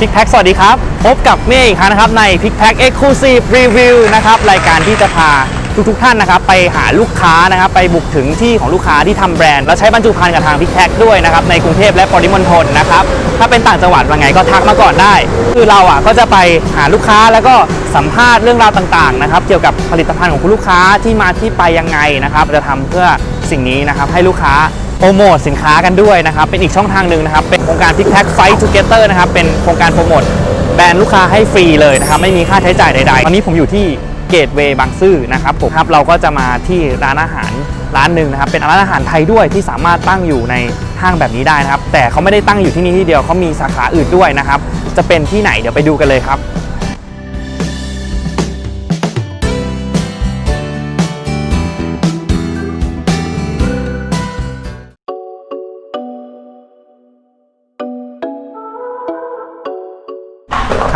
พิกแพ็กสวัสดีครับ พบกับเมฆอีกครั้งนะครับในพิกแพ็กเอ็กซ์คลูซีฟรีวิวนะครับรายการที่จะพาทุกๆท่านนะครับไปหาลูกค้านะครับไปบุกถึงที่ของลูกค้าที่ทำแบรนด์ แล้วใช้บรรจุภัณฑ์กับทางพิกแพ็กด้วยนะครับในกรุงเทพและปริมณฑลนะครับถ้าเป็นต่างจังหวัดว่าไงก็ทักมาก่อนได้ คือเราอะก็จะไปหาลูกค้าแล้วก็สัมภาษณ์เรื่องราวต่างๆนะครับเกี่ยวกับผลิตภัณฑ์ของคุณลูกค้าที่มาที่ไปยังไงนะครับจะทำเพื่อสิ่งนี้นะครับให้ลูกค้า โปรโมทสินค้ากันด้วยนะครับ เป็นอีกช่องทางหนึ่งนะครับ เป็นโครงการ Pick Pack Fight Together นะครับ เป็นโครงการโปรโมทแบรนด์ลูกค้าให้ฟรีเลยนะครับ ไม่มีค่าใช้จ่ายใดๆ ตอนนี้ผมอยู่ที่เกตเวย์บางซื่อนะครับผมครับเราก็จะมาที่ร้านอาหารร้านหนึ่งนะครับ เป็นร้านอาหารไทยด้วยที่สามารถตั้งอยู่ในห้างแบบนี้ได้นะครับ แต่เขาไม่ได้ตั้งอยู่ที่นี่ที่เดียวเขามีสาขาอื่นด้วยนะครับ จะเป็นที่ไหนเดี๋ยวไปดูกันเลยครับ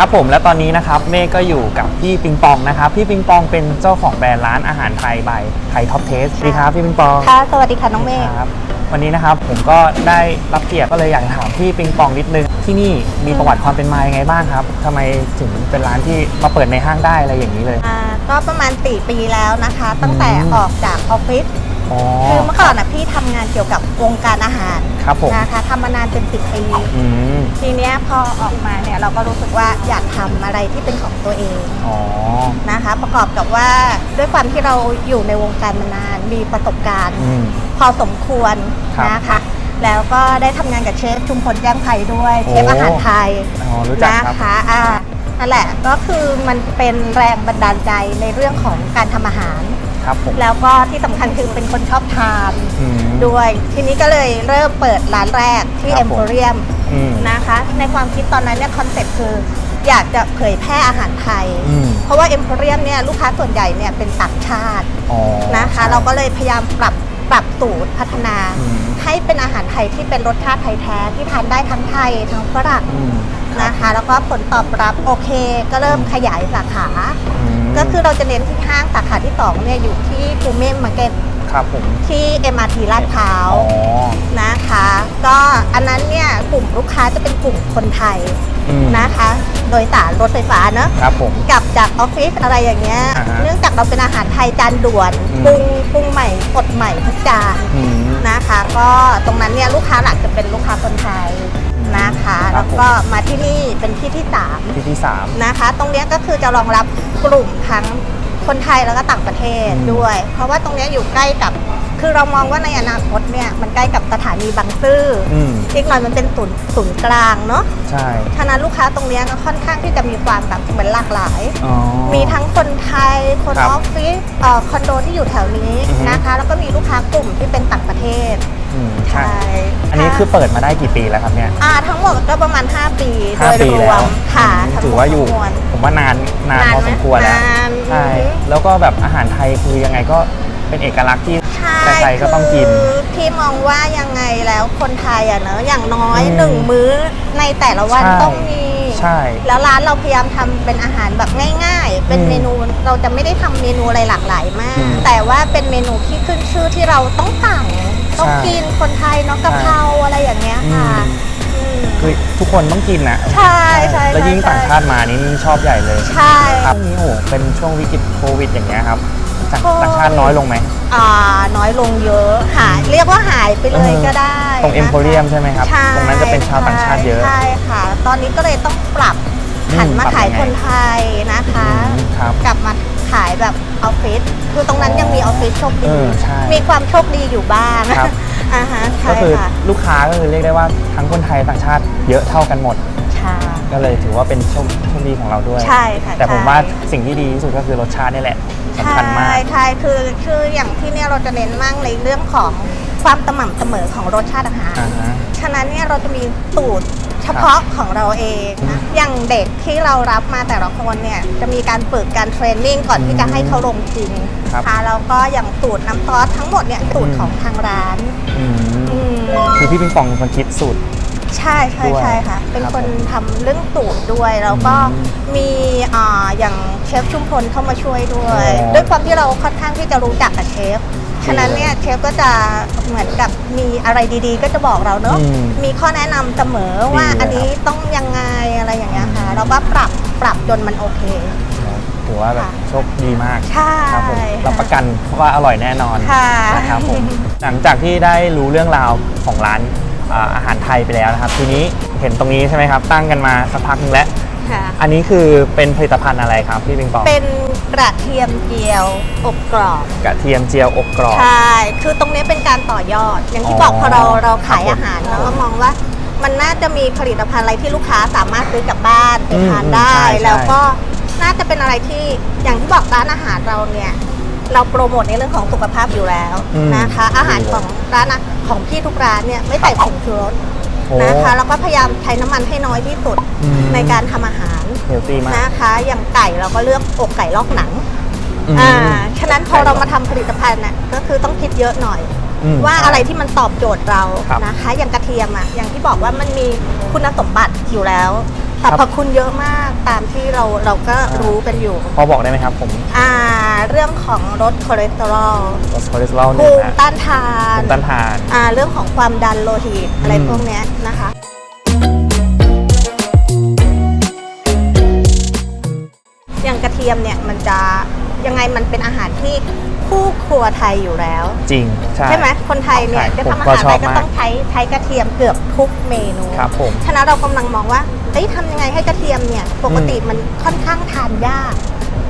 ครับผมและตอนนี้นะครับเมฆก็อยู่กับพี่ปิงปองนะครับ พี่ปิงปองเป็นเจ้าของแบรนด์ร้านอาหารไทยบายไทยท็อปเทสดีครับพี่ปิงปองค่ะสวัสดีค่ะน้องเมฆครับวันนี้นะครับผมก็ได้รับเกียรติก็เลยอยากจะถามพี่ปิงปองนิดนึง ที่นี่มีประวัติความเป็นมายังไงบ้างครับทำไมถึงเป็นร้านที่มาเปิดในห้างได้อะไรอย่างนี้เลย อ่าก็ประมาณ4ปีแล้วนะคะ ตั้งแต่อืมออกจากออฟฟิศ อ๋อคือเมื่อก่อนนะพี่ทำงานเกี่ยวกับวงการอาหารครับผมนะคะทำมานานเป็นสิบปี อืมทีเนี้ยพอออกมาเนี่ยเราก็รู้สึกว่าอยากทำอะไรที่เป็นของตัวเองอ๋อนะคะ ประกอบกับว่าด้วยความที่เราอยู่ในวงการมานานมีประสบการณ์ อืม พอสมควรครับนะคะ แล้วก็ได้ทำงานกับเชฟชุมพลแจ้งไพด้วยโอ้ เชฟอาหารไทยอ๋อรู้จักนะครับ คะอ่านั่นแหละก็คือมันเป็นแรงบันดาลใจในเรื่องของการทำอาหาร ครับผม แล้วก็ที่สำคัญคือเป็นคนชอบทานอืมด้วย ทีนี้ก็เลยเริ่มเปิดร้านแรกที่ครัเอ็บมผมโพเรียมอืมนะคะ ในความคิดตอนนั้นเนี่ยคอนเซ็ปต์คืออยากจะเผยแพร่อาหารไทย อืม เพราะว่าเอ็มโพเรียมเนี่ยลูกค้าส่วนใหญ่เนี่ยเป็นต่างชาติอ๋อนะคะ ใช่ เราก็เลยพยายามปรับปรับสูตรพัฒนา อืม ให้เป็นอาหารไทยที่เป็นรสชาติไทยแท้ที่ทานได้ทั้งไทยทั้งฝรั่ง อืม นะคะแล้วก็ผลตอบรับโอเคก็เริ่มขยายสาขาม ก็คือเราจะเน้นที่ห้างสาขาที่2เนี่ยอยู่ที่ภูเมมมาร์เก็ตครับผมที่ MRT ลาดพร้าวอ๋อนะคะ ก็อันนั้นเนี่ยกลุ่มลูกค้าจะเป็นกลุ่มคนไทยอืมนะคะ โดยสารรถไฟฟ้าเนอะครับผมกลับจากออฟฟิศอะไรอย่างเงี้ยอ่าฮะเนื่องจากเราเป็นอาหารไทยจานด่วนอืมปรุงปรุงใหม่สดใหม่ทุกจานอืมนะคะ ก็ตรงนั้นเนี่ยลูกค้าหลักจะเป็นลูกค้าคนไทย นะคะ ครัแล้บวผมก็มาที่นี่เป็นที่ที่สามที่ที่สาม นะคะ ตรงเนี้ยก็คือจะรองรับกลุ่มทั้งคนไทยแล้วก็ต่างประเทศอืม ด้วย เพราะว่าตรงเนี้ยอยู่ใกล้กับ คือเรามองว่าในอนาคตเนี่ยมันใกล้กับสถานีบางซื่อออืมอีกหน่อยมันเป็นศูนย์ศูนย์กลางเนาะใช่ฉะนั้นลูกค้าตรงเนี้ยก็ค่อนข้างที่จะมีความแบบเหมือนหลากหลาย อ๋อ มีทั้งคนไทย คนครัอบอฟฟิศเอ่อคอนโดที่อยู่แถวนี้อือฮึนะคะ แล้วก็มีลูกค้ากลุ่มที่เป็นต่างประเทศ อืมใช่ใช่ อันนี้คือเปิดมาได้กี่ปีแล้วครับเนี่ย อ่าทั้งหมดก็ประมาณ 5 ปีโดห้ายปีรแล้ววมค่ะอืมทั้งหมดถือว่าอยู่ ทั้งมวล ผมว่านานนานนานพอไหมสมควรแล้วนานใช่อือฮึ แล้วก็แบบอาหารไทยคือยังไงก็เป็นเอกลักษณ์ที่ใช่ใครๆก็ต้องกิน คือพี่มองว่ายังไงแล้วคนไทยอะเนอะอย่างน้อยอืมหนึ่งมื้อในแต่ละวันใช่ ต้องมี ใช่ แล้วร้านเราพยายามทำเป็นอาหารแบบง่าย ๆ เป็นอืมเมนูเราจะไม่ได้ทำเมนูอะไรหลากหลายมาก อืมแต่ว่าเป็นเมนูที่ขึ้นชื่อที่เราต้องสั่ง ต้องใช่กินคนไทยเนาะกะเพราอะไรอย่างเงี้ยอืค่ะมอืมคือทุกคนต้องกินนะใช่ใช่แล้วยิ่งใช่ต่างชาติมานี่ยิ่งชอบใหญ่เลยใช่ครับนี่โอ้โหเป็นช่วงวิกฤตโควิดอย่างเงี้ยครับต่างโควิดต่างชาติน้อยลงไหมอ่าน้อยลงเยอะหายเรียกว่าหายไปเลยเออก็ได้ ตรงเอ็มนะคะโพเรียมใช่ไหมครับใช่ตรงนั้นจะเป็นชาวต่างชาติเยอะใช่ค่ะ ตอนนี้ก็เลยต้องปรับอืมหันมาปรับขายยังไงคนไทย นั้นยังมีออฟฟิศโชคเอดีอใช่มีความโชคดีอยู่บ้างครับ อ่าฮะใช่ก็คือค่ะลูกค้าก็คือเรียกได้ว่าทั้งคนไทยต่างชาติเยอะเท่ากันหมด ใช่ก็เลยถือว่าเป็นโชคโชคดีของเราด้วย ใช่ค่ะแต่ผมใช่ว่าสิ่งที่ดีที่สุดก็คือรสชาตินี่แหละสำคัญมาก ใช่ใช่คือคืออย่างที่เนี่ยเราจะเน้นมากในเรื่องของความสม่ำเสมอของรสชาติอาหาร อ่าฮะ ฉะนั้นเนี่ยเราจะมีสูตรเฉพาะของเราเองนะอืมอย่างเด็กที่เรารับมาแต่ละคนเนี่ยจะมีการฝึกการเทรนนิ่งก่อนที่จะให้เขาลงจริง ครับค่ะแล้วก็อย่างสูตรน้ำซอสทั้งหมดเนี่ยสูตรของทางร้านอืมอืมคือพี่ปิงปองเป็นคนคิดสูตร ใช่ใช่ด้วยใช่ค่ะ เป็นครับคนผมทำเรื่องสูตรด้วยแล้วก็อืมมีอ่าอย่างเชฟชุมพลเข้ามาช่วยด้วย อ๋อด้วยความที่เราค่อนข้างที่จะรู้จักกับเชฟฉะนั้นเนี่ยเชฟก็จะเหมือนกับมีอะไรดีๆ ก็จะบอกเราเนอะอืมมีข้อแนะนำเสมอว่าดีเลยอันนี้ต้องยังไงอะไรอย่างเงี้ยค่ะเราก็ปรับปรับจนมันโอเค ถือว่าแบบค่ะโชคดีมากใช่ครับผมรับประกันว่าอร่อยแน่นอนค่ะนะครับผมหลังจากที่ได้รู้เรื่องราวของร้านอ่าอาหารไทยไปแล้วนะครับ ทีนี้เห็นตรงนี้ใช่ไหมครับ ตั้งกันมาสักพักนึงแล้วค่ะอันนี้คือเป็นผลิตภัณฑ์อะไรครับพี่ปิงปองเป็นกระเทียมเจียวอบกรอบ กระเทียมเจียวอบกรอบใช่คือตรงนี้เป็นการต่อยอด อย่างที่อ๋อบอกพอเราเราขายครับผมอาหารเราก็มองว่า มันน่าจะมีผลิตภัณฑ์อะไรที่ลูกค้าสามารถซื้อกลับบ้านไปอืมทานได้ใช่ใช่แล้วก็ น่าจะเป็นอะไรที่อย่างที่บอกร้านอาหารเราเนี่ยเราโปรโมทในเรื่องของสุขภาพอยู่แล้วอืมนะคะ อาหารของร้านอะของพี่ทุกร้านเนี่ยไม่ใส่ผงชูรสโอ้นะคะแล้วก็พยายามใช้น้ำมันให้น้อยที่สุดอืม ในการทำอาหารเฮลตี้มากนะคะ อย่างไก่เราก็เลือกอกไก่ลอกหนังอืมอ่าฉะนั้นพอเรามาทำผลิตภัณฑ์น่ะก็คือต้องคิดเยอะหน่อย อืมว่าอะไรที่มันตอบโจทย์เราครับ นะคะ อย่างกระเทียมอะอย่างที่บอกว่ามันมีคุณสมบัติอยู่แล้ว สรรพคุณเยอะมากตามที่เราเราก็รู้กันอยู่ พอบอกได้ไหมครับผมอ่าเรื่องของลดคอเลสเตอรอลลดคอเลสเตอรอลภูเนี่ยมินะต้านทาภูนมิต้านทาน อ่าเรื่องของความดันโลหิตอะไรอืม พวกเนี้ยนะคะ อย่างกระเทียมเนี่ยมันจะยังไงมันเป็นอาหารที่คู่ครัวไทยอยู่แล้ว จริง ใช่ ใช่ไหมคนไทยเนี่ยใช่จะทำอาผมก็หารชอะอไรบก็มาก ต้องใช้ใช้กระเทียมเกือบทุกเมนู ครับผม ฉะนั้นเรากำลังมองว่า เอ้ยทำยังไงให้กระเทียมเนี่ยปกติมันค่อนข้างทานยาก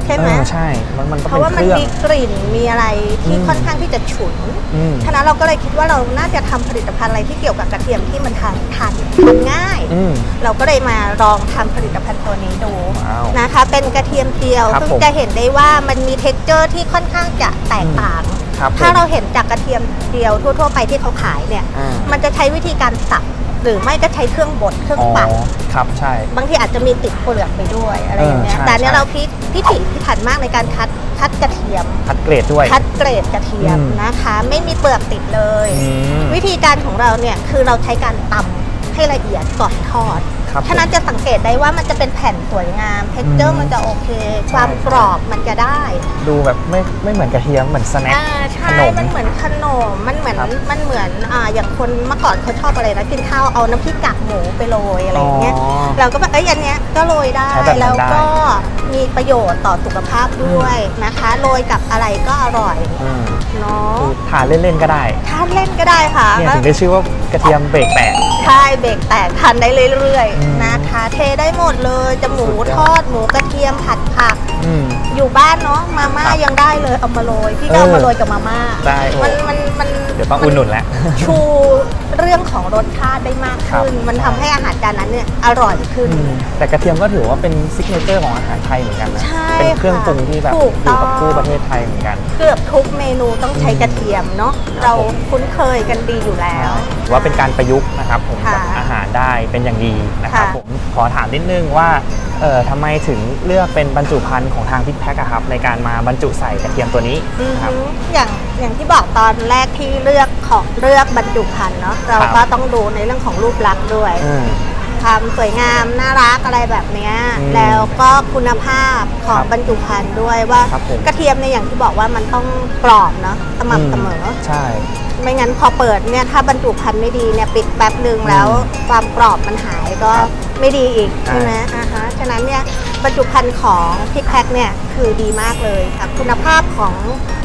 ใช่ไหมเออใช่ มันมันก็เพเป็นราะว่าเคมันรื่องมีกลิ่นมีอะไรที่อืมค่อนข้างที่จะฉุนอืมฉะนั้นเราก็เลยคิดว่าเราน่าจะทำผลิตภัณฑ์อะไรที่เกี่ยวกับกระเทียมที่มันทานทานทานง่ายอืมเราก็เลยมาลองทำผลิตภัณฑ์ตัวนี้ดูว้าวนะคะ เป็นกระเทียมเจียวครับซึ่งผมจะเห็นได้ว่ามันมีเท็กเจอร์ที่ค่อนข้างจะแตกต่างครับถ้าผมเราเห็นจากกระเทียมเจียวทั่ว ๆ ไปที่เขาขายเนี่ยอ่ามันจะใช้วิธีการสับ หรือไม่ก็ใช้เครื่องบดเครื่องอ๋อปั่นครับใช่ บางทีอาจจะมีติดเปลือกไปด้วยอะไรอย่างเงี้ย เออใช่แต่เนี้ยใช่ เราพิพิถีพิถันมากในการคัดคัดกระเทียม คัดเกรดด้วย คัดเกรดกระเทียมอืม นะคะ ไม่มีเปลือกติดเลย อืม วิธีการของเราเนี่ยคือเราใช้การตำให้ละเอียดก่อนทอด ครับฉะนั้นจะสังเกตได้ว่ามันจะเป็นแผ่นสวยงามเท็กเจออืร์มมันจะโอเค ความกรอบมันจะได้ ดูแบบไม่ไม่เหมือนกระเทียมเหมือนสแน็คอ่าใช่ขนมมันเหมือนขนมมันเหมือนครับมันเหมือนอ่าอย่างคนเมื่อก่อนเขาชอบอะไรนะกินข้าวเอาน้ำพริกกากหมูไปโรยอะไรอย่างเงี้ยอ๋อเราก็แบบเอ้ยอันเนี้ยก็โรยได้ใช้แบบนั้นแล้วได้ก็มีประโยชน์ต่อสุขภาพด้วยนะคะโรยกับอะไรก็อร่อยอืมเนาะคือทานเล่นๆก็ได้ทานเล่นก็ได้ค่ะเนี่ยถึงได้ชื่อว่ากระเทียมเบรกแตกใช่เบรกแตกทานได้เรื่อยอืมๆนะคะ เทได้หมดเลย จะหมูสุดยอดทอดหมูกระเทียมผัดผัก อืม อยู่บ้านเนาะมาม่าครับยังได้เลยเอามาโรยพี่ก็เอาเออมาโรยกับมาม่าได้โอ้ มันมันมันเดี๋ยวต้องอุ่นหนุนแล้ว ชูเรื่องของรสชาติได้มากขึ้นครับมันทำให้อาหารจานนั้นเนี่ยอร่อยขึ้นอืมแต่กระเทียมก็ถือว่าเป็นซิกเนเจอร์ของอาหารไทยเหมือนกันนะ ใช่เป็นเครื่องค่ะปรุงที่แบบถูอกต้ยู่อง กับคู่ประเทศไทยเหมือนกัน เกือบทุกเมนูต้องใช้กระเทียมเนาะเราคุ้นเคยกันดีอยู่แล้ว ถือว่าเป็นการประยุกต์นะครับผมค่ะกับอาหารได้เป็นอย่างดีนะครับค่ะ ผมขอถามนิดนึงว่าเออทำไมถึงเลือกเป็นบรรจุภัณฑ์ของทางพิกแพ็คครับในการมาบรรจุใส่กระเทียมตัวนี้อือครับฮึอย่างอย่างที่บอกตอนแรกที่เลือกของเลือกบรรจุภัณฑ์เนาะเราครับก็ต้องดูในเรื่องของรูปลักษณ์ด้วยอืมความสวยงามน่ารักอะไรแบบเนี้ยอืมแล้วก็คุณภาพของครับบรรจุภัณฑ์ด้วยว่าครับผมกระเทียมเนี่ยอย่างที่บอกว่ามันต้องกรอบเนาะสม่ำเสมอใช่ไม่งั้นพอเปิดเนี่ยถ้าบรรจุภัณฑ์ไม่ดีเนี่ยปิดแป๊บหนึ่งแล้วความกรอบมันหายก็ครับไม่ดีอีกใช่ใช่ไหมอ่าฮะฉะนั้นเนี่ย บรรจุภัณฑ์ของพิกแพ็คเนี่ยคือดีมากเลยค่ะคุณภาพของ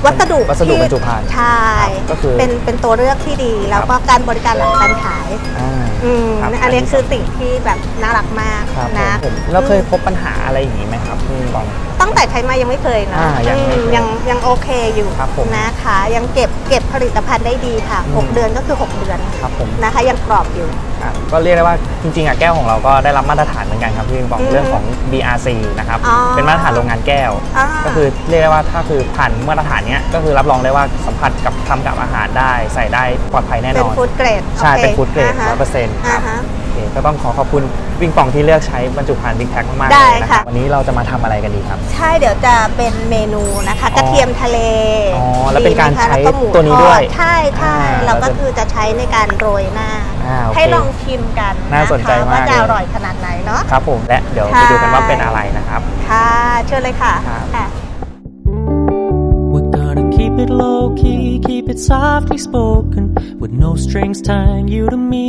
วัสดุวัสดุที่บรรจุภัณฑ์ใช่ก็คือเป็นเป็นตัวเลือกที่ดี แล้วก็การบริการหลังการขายอ่าอืมครับ อันนี้คือสิ่งที่แบบน่ารักมากครับนะผมเราเคยพบปัญหาอะไรอย่างนี้ไหมครับพี่บอง ตั้งแต่ใช้มายังไม่เคยนะอ่ายังไม่เคยอืมยังยังโอเคอยู่ครับผม นะคะ ยังเก็บเก็บผลิตภัณฑ์ได้ดีค่ะอืม6เดือนก็คือ 6 เดือนครับผม นะคะ ยังกรอบอยู่อะก็เรียกได้ว่าจริงๆอะแก้วของเราก็ได้รับมาตรฐานเหมือนกันครับพี่บองอืมเรื่องของ BRC นะครับอ๋อ เป็นมาตรฐานโรงงานแก้ว อ่า ก็คือเรียกได้ว่าถ้าคือผ่านมาตรฐานเนี้ยก็คือรับรองได้ว่าสัมผัสกับทำกับอาหารได้ใส่ได้ปลอดภัยแน่เป็นนอนฟู้ดเกรดใช่โอคเป็นฟู้ดเกรดาฮะร้อยเปอร์เซ็นต์คอ่ารับฮะโอเค ก็ต้องขอขอบคุณวิ่งปองที่เลือกใช้บรรจุภัณฑ์บิ๊กแพ็คมากๆได้เลยนะครัค่ะ บวันนี้เราจะมาทำอะไรกันดีครับ ใช่เดี๋ยวจะเป็นเมนูนะคะ อ๋อกระเทียมทะเลอ๋อแล้วเป็นการดีไหมคะใช้แล้วก็หมูตัวนี้ทอด้วยใช่ใช่อ่าเราก็เราจะคือจะใช้ในการโรยหน้า อ่าโอเคให้ลองชิมกันะน่าสนใจคะมากว่าจะเลย อร่อยขนาดไหนเนาะ ครับผมและเดี๋ยวไปใช่ดูกันว่าเป็นอะไรนะครับ ค่ะ เชิญเลยค่ะครับ ค่ะ We're gonna keep it low key, keep it softly spoken, with no strings tying you to me.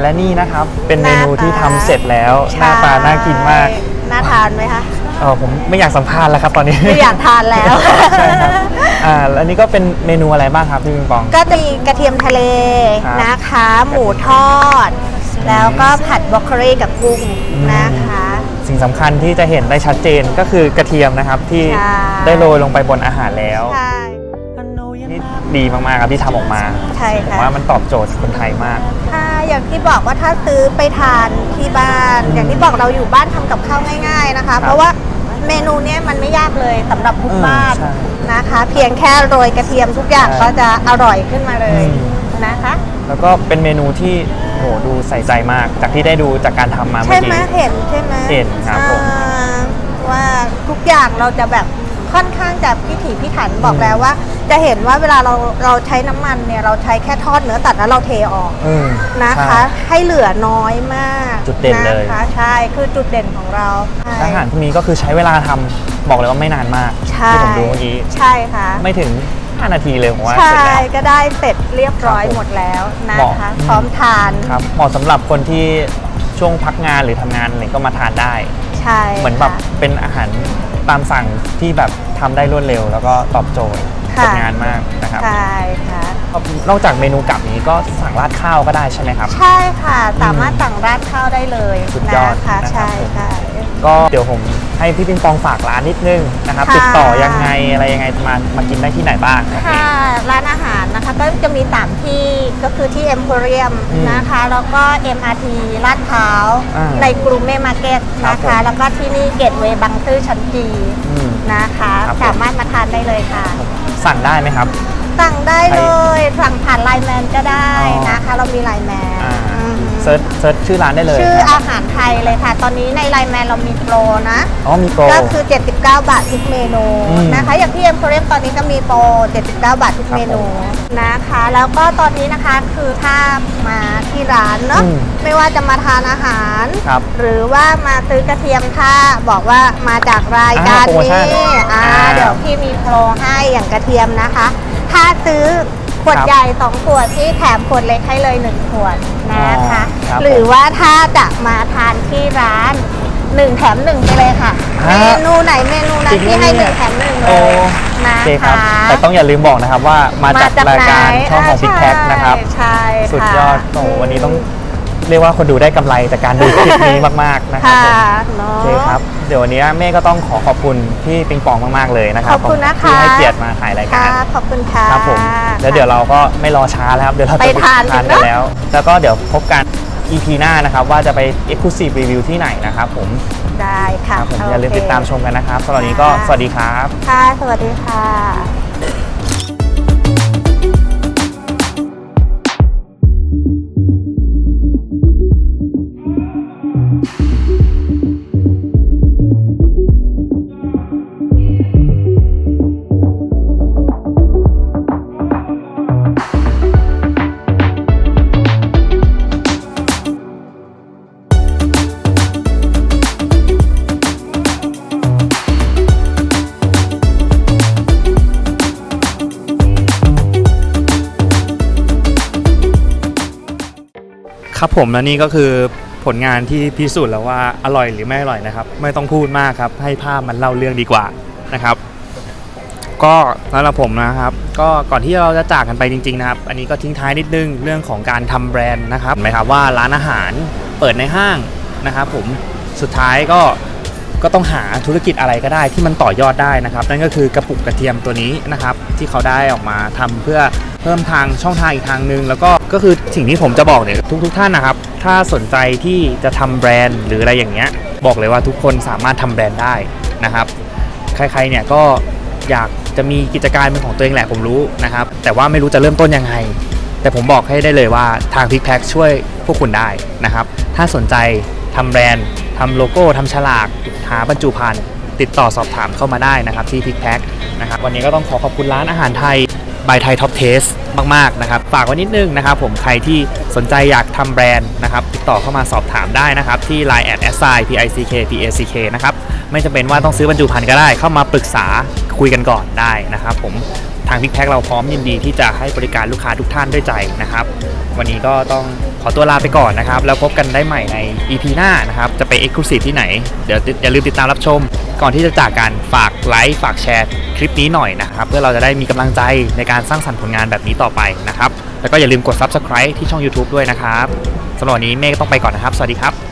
และนี่นะครับ เป็นเมนูหน้าตาที่ทำเสร็จแล้ว หน้าตาน่ากินมาก น่าทานไหมคะ เออผมไม่อยากสัมภาษณ์แล้วครับตอนนี้ไม่อยากทานแล้ว ใช่ครับอ่าแล้วนี่ก็เป็นเมนูอะไรบ้างครับพี่ปิงปอง ก็จะมีกระเทียมทะเลครับนะคะ หมูทอด แล้วก็ผัดบรอกโคลีกับกุ้งนะคะ สิ่งสำคัญที่จะเห็นได้ชัดเจนก็คือกระเทียมนะครับที่ใช่ ได้โรยลงไปบนอาหารแล้วใช่ I know you're นี่ not ดีมากๆครับที่ทำออกมาใช่ผมค่ะว่ามันตอบโจทย์คนไทยมาก ค่ะ อย่างที่บอกว่าถ้าซื้อไปทานที่บ้าน อย่างที่บอกเราอยู่บ้านทำกับข้าวง่าย ๆนะคะ เพราะว่าเมนูเนี้ยมันไม่ยากเลยสำหรับทุกเออบ้านใช่นะคะ เพียงแค่โรยกระเทียมทุกอย่างใช่ก็จะอร่อยขึ้นมาเลยอืมนะคะ แล้วก็เป็นเมนูที่โหดูใส่ใจมาก จากที่ได้ดูจากการทำมาเมื่ใช่อไหมกี้เห็นใช่ไหมเห็นครับผมอ่าว่าทุกอย่างเราจะแบบ ค่อนข้างจะพิถีพิถันบอกแล้วว่า จะเห็นว่าเวลาเราเราใช้น้ำมันเนี่ยเราใช้แค่ทอดเนื้อตัดแล้วเราเทออกอืมนะคะ ใช่ ให้เหลือน้อยมากจุดเด่นเลย นะคะใช่คือจุดเด่นของเราใช่อาหารพวกนี้ก็คือใช้เวลาทำบอกเลยว่าไม่นานมากใช่ที่ผมดูเมื่อกี้ ใช่ค่ะ ไม่ถึง 5 นาทีเลยผมว่าใช่เสร็จแล้ว ก็ได้เสร็จเรียบร้อยครับผมหมดแล้วนะเหมาะคะ อืม พร้อมทาน ครับเหมาะสำหรับคนที่ช่วงพักงานหรือทำงานอะไรก็มาทานได้ ใช่เหมือนแบบค่ะเป็นอาหารตามสั่งที่แบบทำได้รวดเร็ว แล้วก็ตอบโจทย์ค่ะคนงานมากนะครับใช่ค่ะ นอกจากเมนูกับนี้ก็สั่งราด ข้าวก็ได้ใช่ไหมครับ ใช่ค่ะ สามารถสั่งราดข้าวได้เลยสุดยอดนะคะนะครับ ใช่ค่ะ ก็เดี๋ยวผมให้พี่ปิงปองฝากร้านนิดนึงนะครับ ค่ะ ติดต่อยังไงอะไรยังไงมามากินได้ที่ไหนบ้างโอเคค่ะร้านอาหารนะคะก็จะมี 3 ที่ก็คือที่ Emporium อืมนะคะ แล้วก็ MRT ลาดพร้าวอ่าในกรุงเมมาร์เก็ตครับนะผม คะ แล้วก็ที่นี่เกตเวย์บางซื่อชั้นจีอืม นะคะ ครับผม สามารถมาทานได้เลยค่ะ สั่งได้ไหมครับ สั่งได้เลยสั่งผ่านไลน์แมนก็ได้นะคะ เรามีไลน์แมนอ่าอืมเซิร์ชเซิร์ชชื่อร้านได้เลยชื่อนะครับอาหารไทยเลยค่ะ ตอนนี้ในไลน์แมนเรามีโปรนะ อ๋อมีโปร ก็คือ 79 บาททุกเมนูอืมนะคะ อย่างที่เอ็มโพเรียมตอนนี้ก็มีโปร 79 บาททุกครับเมนูนะคะ แล้วก็ตอนนี้นะคะคือถ้ามาที่ร้านเนาะ อืม ไม่ว่าจะมาทานอาหาร ครับ หรือว่ามาซื้อกระเทียมถ้าบอกว่ามาจากรายการอ่าโปรโมชั่นนี้อ่าอ่า เดี๋ยวพี่มีโปรให้อย่างกระเทียมนะคะ ถ้าซื้อขวดครับใหญ่2ขวดที่แถมขวดเล็กให้เลย1ขวดนะคะ อ๋อครับหรือว่าถ้าจะมาทานที่ร้าน1แถม1ไปเลยค่ะ ฮะเมนูไหนเมนูนั้นจริงที่ให้เนี่ย1แถม1เลโอ้ ยนะโอเคครับ คะแต่ต้องอย่าลืมบอกนะครับว่ามาจากรายการไหนช่องของา Big Tag นะครับ ใช่ค่ะสุดยอดโอ้โหวันนี้ต้อง เรียกว่าคนดูได้กำไรจากการดูคลิปนี้มากๆนะครับค่ะผมเนาะ โอเคครับ เดี๋ยววันนี้เม่ก็ต้องขอขอบคุณพี่ปิงปองมากๆเลยนะครัขบอบคุณนะคะ ที่ให้เกียรติมาถ่ายรายกาค่ะรขอบคุณค่ะ ครับผมแล้วเดี๋ยวเราก็ไม่รอช้าแล้วครับ เดี๋ยวเราจะไปทานทานกักันนเนอะ แล้ว แล้วก็เดี๋ยวพบกัน EP หน้านะครับ ว่าจะไป Exclusive Review ที่ไหนนะครับผมได้คค่ะรับผมโเคอย่าลืมติดตามชมกันนะครับสำหรับวันนี้ก็ค่ะ สวัสดีครับ ค่ะ สวัสดีค่ะ ครับผมและนี่ก็คือผลงานที่พิสูจน์แล้วว่าอร่อยหรือไม่อร่อยนะครับ ไม่ต้องพูดมากครับ ให้ภาพมันเล่าเรื่องดีกว่านะครับ ก็สำหรับผมนะครับ ก็ก่อนที่เราจะจากกันไปจริงๆนะครับ อันนี้ก็ทิ้งท้ายนิดนึงเรื่องของการทำแบรนด์นะครับเห็นไหมครับว่าร้านอาหารเปิดในห้างนะครับ ผมสุดท้ายก็ก็ต้องหาธุรกิจอะไรก็ได้ที่มันต่อยอดได้นะครับ นั่นก็คือกระปุกกระเทียมตัวนี้นะครับ ที่เขาได้ออกมาทำเพื่อ พิ่มทางช่องทางอีกทางหนึ่งแล้วก็ก็คือสิ่งที่ผมจะบอกเนี่ยทุกๆท่านนะครับ ถ้าสนใจที่จะทำแบรนด์หรืออะไรอย่างเงี้ยบอกเลยว่าทุกคนสามารถทำแบรนด์ได้นะครับ ใครๆเนี่ยก็อยากจะมีกิจการเป็นของตัวเองแหละผมรู้นะครับ แต่ว่าไม่รู้จะเริ่มต้นยังไง แต่ผมบอกให้ได้เลยว่าทาง p i c k p a c k ช่วยพวกคุณได้นะครับ ถ้าสนใจทำแบรนด์ทำโลโก้ทำฉลากหาบรรจุภัณฑ์ติดต่อสอบถามเข้ามาได้นะครับที่ p i c k p a c k นะครับวันนี้ก็ต้องขอขอบคุณร้านอาหารไทย บายไทยท็อปเทสมากๆนะครับฝากไว้นิดนึงนะครับผมใครที่สนใจอยากทำแบรนด์นะครับติดต่อเข้ามาสอบถามได้นะครับที่ Line แอด s i p i c k p a c k นะครับไม่จำเป็นว่าต้องซื้อบรรจุภัณฑ์ก็ได้เข้ามาปรึกษาคุยกันก่อนได้นะครับผม ทางพิกแพ็กเราพร้อมยินดีที่จะให้บริการลูกค้าทุกท่านด้วยใจนะครับ วันนี้ก็ต้องขอตัวลาไปก่อนนะครับ แล้วพบกันได้ใหม่ใน EP หน้านะครับ จะไป Exclusive ที่ไหน เดี๋ยวอย่าลืมติดตามรับชม ก่อนที่จะจากกันฝากไลค์ฝากแชร์คลิปนี้หน่อยนะครับ เพื่อเราจะได้มีกำลังใจในการสร้างสรรค์ผลงานแบบนี้ต่อไปนะครับ แล้วก็อย่าลืมกด Subscribe ที่ช่อง YouTube ด้วยนะครับสำหรับวันนี้เมฆต้องไปก่อนนะครับ สวัสดีครับ